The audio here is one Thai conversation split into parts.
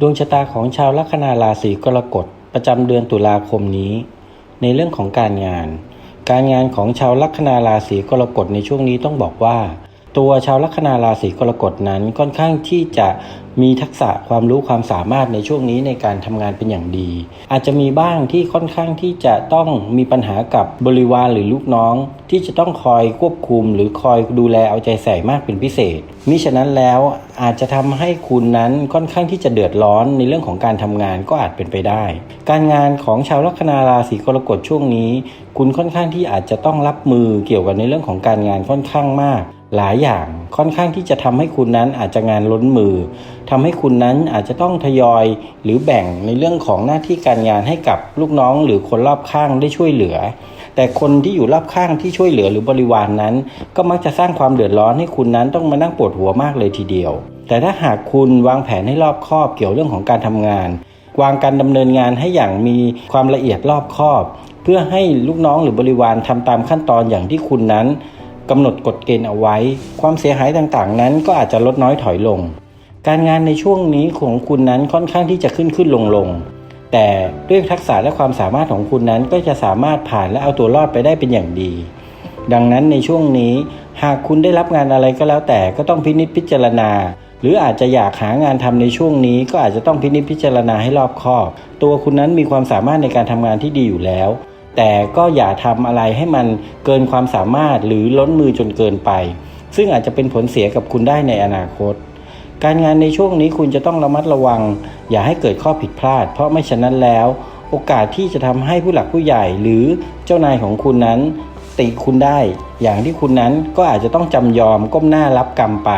ดวงชะตาของชาวลัคนาราศีกรกฎประจำเดือนตุลาคมนี้ ในเรื่องของการงาน การงานของชาวลัคนาราศีกรกฎในช่วงนี้ต้องบอกว่า ตัวชาวลัคนาราศีกรกฎนั้นค่อนข้างที่จะมีทักษะความรู้ความสามารถในช่วงนี้ในการทำงานเป็นอย่างดี อาจจะมีบ้างที่ค่อนข้างที่จะต้องมีปัญหากับบริวารหรือลูกน้อง ที่จะต้องคอยควบคุม หรือคอยดูแลเอาใจใส่มากเป็นพิเศษมิฉะนั้นแล้วอาจจะทำให้คุณนั้นค่อนข้างที่จะเดือดร้อนในเรื่องของการทำงานก็อาจเป็นไปได้ การงานของชาวลัคนาราศีกรกฎช่วงนี้ คุณค่อนข้างที่อาจจะต้องรับมือเกี่ยวกับในเรื่องของการงานค่อนข้างมาก หลายอย่างค่อนข้างที่จะทำให้คุณนั้นอาจจะงานล้นมือทำให้คุณนั้นอาจจะต้องทยอยหรือแบ่งในเรื่องของหน้าที่การงานให้กับลูกน้องหรือคนรอบข้างได้ช่วยเหลือ แต่คนที่อยู่รอบข้างที่ช่วยเหลือหรือบริวารนนั้น ก็มักจะสร้างความเดือดร้อนให้คุณนั้นต้องมานั่งปวดหัวมากเลยทีเดียว แต่ถ้าหากคุณวางแผนให้รอบคอบเกี่ยวเรื่องของการทำงาน วางการดำเนินงานให้อย่างมีความละเอียดรอบคอบ เพื่อให้ลูกน้องหรือบริวารทำตามขั้นตอนอย่างที่คุณนั้น กำหนดกฎเกณฑ์เอาไว้ ความเสียหายต่างๆ นั้นก็อาจจะลดน้อยถอยลง การงานในช่วงนี้ของคุณนั้นค่อนข้างที่จะขึ้นขึ้นลงลงแต่ด้วยทักษะและความสามารถของคุณนั้นก็จะสามารถผ่านและเอาตัวรอดไปได้เป็นอย่างดี ดังนั้นในช่วงนี้ หากคุณได้รับงานอะไรก็แล้วแต่ก็ต้องพินิจพิจารณา หรืออาจจะอยากหางานทำในช่วงนี้ ก็อาจจะต้องพินิจพิจารณาให้รอบคอบ ตัวคุณนั้นมีความสามารถในการทำงานที่ดีอยู่แล้ว แต่ก็อย่าทำอะไรให้มันเกินความสามารถหรือล้นมือจนเกินไป ซึ่งอาจจะเป็นผลเสียกับคุณได้ในอนาคต การงานในช่วงนี้คุณจะต้องระมัดระวัง อย่าให้เกิดข้อผิดพลาด เพราะไม่ฉะนั้นแล้ว โอกาสที่จะทำให้ผู้หลักผู้ใหญ่หรือเจ้านายของคุณนั้นติคุณได้ อย่างที่คุณนั้นก็อาจจะต้องจำยอมก้มหน้ารับกรรมไป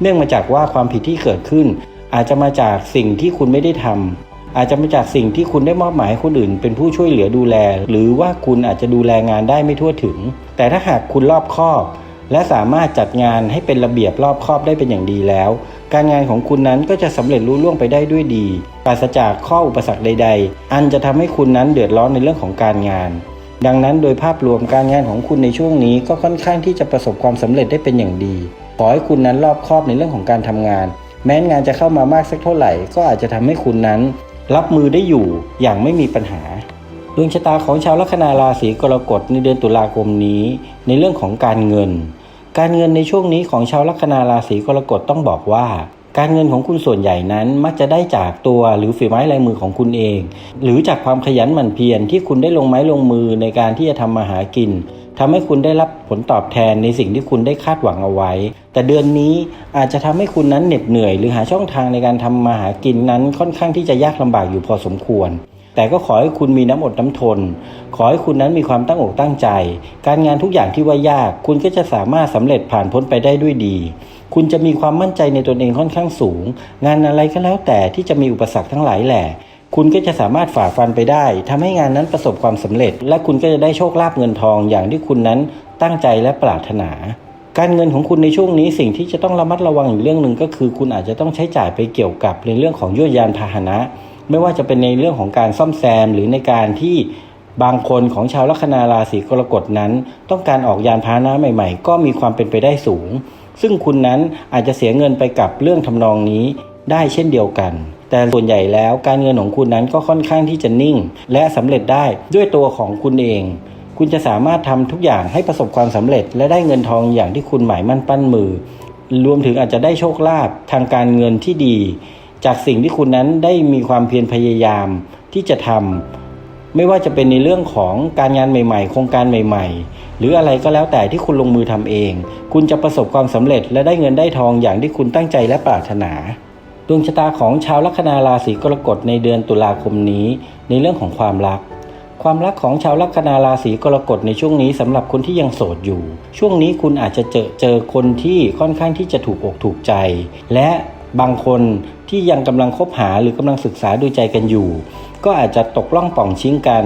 เนื่องมาจากว่าความผิดที่เกิดขึ้น อาจจะมาจากสิ่งที่คุณไม่ได้ทำ อาจจะมาจากสิ่งที่คุณได้มอบหมายให้คนอื่น เป็นผู้ช่วยเหลือดูแล หรือว่าคุณอาจจะดูแลงานได้ไม่ทั่วถึง แต่ถ้าหากคุณรอบคอบ และสามารถจัดงานให้เป็นระเบียบรอบคอบได้เป็นอย่างดีแล้ว การงานของคุณนั้นก็จะสำเร็จรุ่ล่วงไปได้ด้วยดีปราศจากข้ออุปสรรคใด ๆ อันจะทำให้คุณนั้นเดือดร้อนในเรื่องของการงานดังนั้นโดยภาพรวมการงานของคุณในช่วงนี้ก็ค่อนข้างที่จะประสบความสำเร็จได้เป็นอย่างดี ขอให้คุณนั้นรอบคอบในเรื่องของการทำงาน แม้งานจะเข้ามามากสักเท่าไหร่ ก็อาจจะทำให้คุณนั้น รับมือได้อยู่อย่างไม่มีปัญหาดวงชะตาของชาวลัคนาราศีกรกฎในเดือนตุลาคมนี้ ในเรื่องของการเงิน การเงินในช่วงนี้ของชาวลัคนาราศีกรกฎต้องบอกว่า การเงินของคุณส่วนใหญ่นั้นมักจะได้จากตัวหรือฝีไม้ลายมือของคุณเอง หรือจากความขยันหมั่นเพียรที่คุณได้ลงไม้ลงมือในการที่จะทำมาหากิน ทำให้คุณได้รับผลตอบแทนในสิ่งที่คุณได้คาดหวังเอาไว้ แต่เดือนนี้อาจจะทำให้คุณนั้นเหน็ดเหนื่อย หรือหาช่องทางในการทำมาหากินนั้นค่อนข้างที่จะยากลำบากอยู่พอสมควร แต่ก็ขอให้คุณมีน้ำอดน้ำทน ขอให้คุณนั้นมีความตั้งอกตั้งใจ การงานทุกอย่างที่ว่ายาก คุณก็จะสามารถสำเร็จผ่านพ้นไปได้ด้วยดี คุณจะมีความมั่นใจในตนเองค่อนข้างสูง งานอะไรก็แล้วแต่ที่จะมีอุปสรรคทั้งหลายแหละ คุณก็จะสามารถฝ่าฟันไปได้ทำให้งานนั้นประสบความสำเร็จ และคุณก็จะได้โชคลาภเงินทองอย่างที่คุณนั้นตั้งใจและปรารถนา การเงินของคุณในช่วงนี้สิ่งที่จะต้องระมัดระวังอีกเรื่องหนึ่งก็คือ คุณอาจจะต้องใช้จ่ายไปเกี่ยวกับในเรื่องของยวดยานพาหนะ ไม่ว่าจะเป็นในเรื่องของการซ่อมแซมหรือในการที่บางคนของชาวลัคนาราศีกรกฎนั้น ต้องการออกยานพาหนะใหม่ๆ ก็มีความเป็นไปได้สูง ซึ่งคุณนั้นอาจจะเสียเงินไปกับเรื่องทำนองนี้ได้เช่นเดียวกัน แต่ส่วนใหญ่แล้วการเงินของคุณนั้นก็ค่อนข้างที่จะนิ่ง และสำเร็จได้ด้วยตัวของคุณเอง คุณจะสามารถทำทุกอย่างให้ประสบความสำเร็จ และได้เงินทองอย่างที่คุณหมายมั่นปั้นมือ รวมถึงอาจจะได้โชคลาภทางการเงินที่ดี จากสิ่งที่คุณนั้นได้มีความเพียรพยายามที่จะทำไม่ว่าจะเป็นในเรื่องของการงานใหม่ ๆ โครงการใหม่ ๆ หรืออะไรก็แล้วแต่ที่คุณลงมือทำเอง คุณจะประสบความสำเร็จและได้เงินได้ทองอย่างที่คุณตั้งใจและปรารถนา ดวงชะตาของชาวลัคนาราศีกรกฎในเดือนตุลาคมนี้ ในเรื่องของความรัก ความรักของชาวลัคนาราศีกรกฎในช่วงนี้สำหรับคนที่ยังโสดอยู่ ช่วงนี้คุณอาจจะเจอเจอคนที่ค่อนข้างที่จะถูกอกถูกใจ และบางคนที่ยังกำลังคบหาหรือกำลังศึกษาดูใจกันอยู่ ก็อาจจะตกล่องป่องชิ้นกัน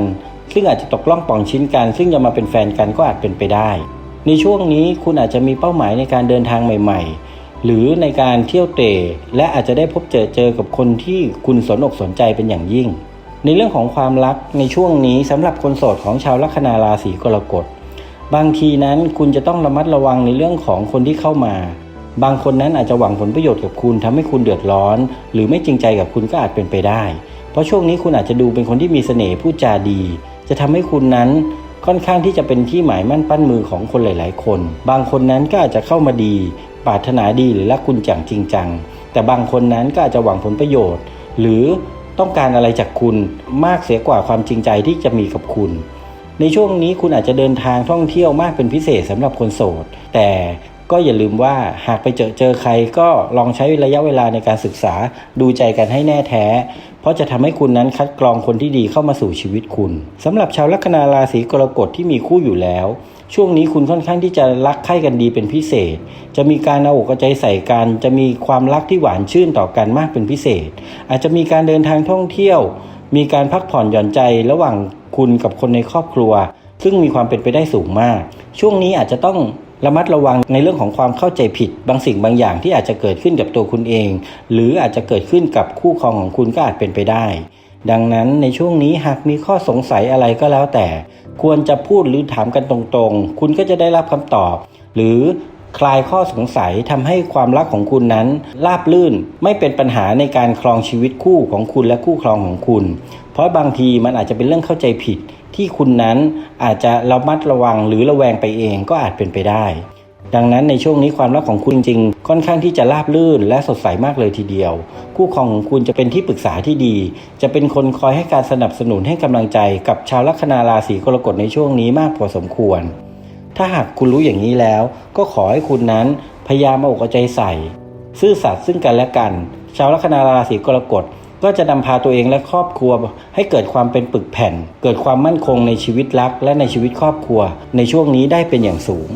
ซึ่งอาจจะตกล่องป่องชิ้นกัน ซึ่งจะมาเป็นแฟนกันก็อาจเป็นไปได้ ในช่วงนี้คุณอาจจะมีเป้าหมายในการเดินทางใหม่ ๆ หรือในการเที่ยวเตะและอาจจะได้พบเจอเจอกับคนที่คุณสนอกสนใจเป็นอย่างยิ่ง ในเรื่องของความรักในช่วงนี้สำหรับคนโสดของชาวลัคนาราศีกรกฎบางทีนั้นคุณจะต้องระมัดระวังในเรื่องของคนที่เข้ามา บางคนนั้นอาจจะหวังผลประโยชน์กับคุณทำให้คุณเดือดร้อน หรือไม่จริงใจกับคุณก็อาจเป็นไปได้ เพราะช่วงนี้คุณอาจจะดูเป็นคนที่มีเสน่ห์พูดจาดี จะทำให้คุณนั้นค่อนข้างที่จะเป็นที่หมายมั่นปั้นมือของคนหลาย ๆ คน บางคนนั้นก็อาจจะเข้ามาดี ปรารถนาดีหรือรักคุณอย่างจริงจัง แต่บางคนนั้นก็อาจจะหวังผลประโยชน์ หรือต้องการอะไรจากคุณมากเสียกว่าความจริงใจที่จะมีกับคุณ ในช่วงนี้คุณอาจจะเดินทางท่องเที่ยวมากเป็นพิเศษสำหรับคนโสด แต่ก็อย่าลืมว่าหากไปเจอเจอใครก็ลองใช้ระยะเวลาในการศึกษาดูใจกันให้แน่แท้ เพราะจะทำให้คุณนั้นคัดกรองคนที่ดีเข้ามาสู่ชีวิตคุณสำหรับชาวลัคนาราศีกรกฎที่มีคู่อยู่แล้ว ช่วงนี้คุณค่อนข้างที่จะรักใคร่กันดีเป็นพิเศษ จะมีการเอาอกเอาใจใส่กัน จะมีความรักที่หวานชื่นต่อกันมากเป็นพิเศษ อาจจะมีการเดินทางท่องเที่ยว มีการพักผ่อนหย่อนใจระหว่างคุณกับคนในครอบครัว ซึ่งมีความเป็นไปได้สูงมาก ช่วงนี้อาจจะต้องระมัดระวังในเรื่องของความเข้าใจผิด บางสิ่งบางอย่างที่อาจจะเกิดขึ้นกับตัวคุณเอง หรืออาจจะเกิดขึ้นกับคู่ครองของคุณก็อาจเป็นไปได้ ดังนั้นในช่วงนี้หากมีข้อสงสัยอะไรก็แล้วแต่ ควรจะพูดหรือถามกันตรงๆ คุณก็จะได้รับคำตอบ หรือคลายข้อสงสัยทำให้ความรักของคุณนั้นราบลื่นไม่เป็นปัญหาในการครองชีวิตคู่ของคุณและคู่ครองของคุณ เพราะบางทีมันอาจจะเป็นเรื่องเข้าใจผิด ที่คุณนั้นอาจจะระมัดระวังหรือระแวงไปเองก็อาจเป็นไปได้ ดังนั้นในช่วงนี้ความรักของคุณจริงๆค่อนข้างที่จะราบลื่นและสดใสมากเลยทีเดียว คู่ครองของคุณจะเป็นที่ปรึกษาที่ดี จะเป็นคนคอยให้การสนับสนุนให้กำลังใจกับชาวลัคนาราศีกรกฎในช่วงนี้มากพอสมควร ถ้าหากคุณรู้อย่างนี้แล้ว ก็ขอให้คุณนั้นพยายามเอาอกเอาใจใส่ ซื่อสัตย์ซึ่งกันและกัน ชาวลัคนาราศีกรกฎก็จะนำพาตัวเองและครอบครัว ให้เกิดความเป็นปึกแผ่น เกิดความมั่นคงในชีวิตรัก และในชีวิตครอบครัว ในช่วงนี้ได้เป็นอย่างสูง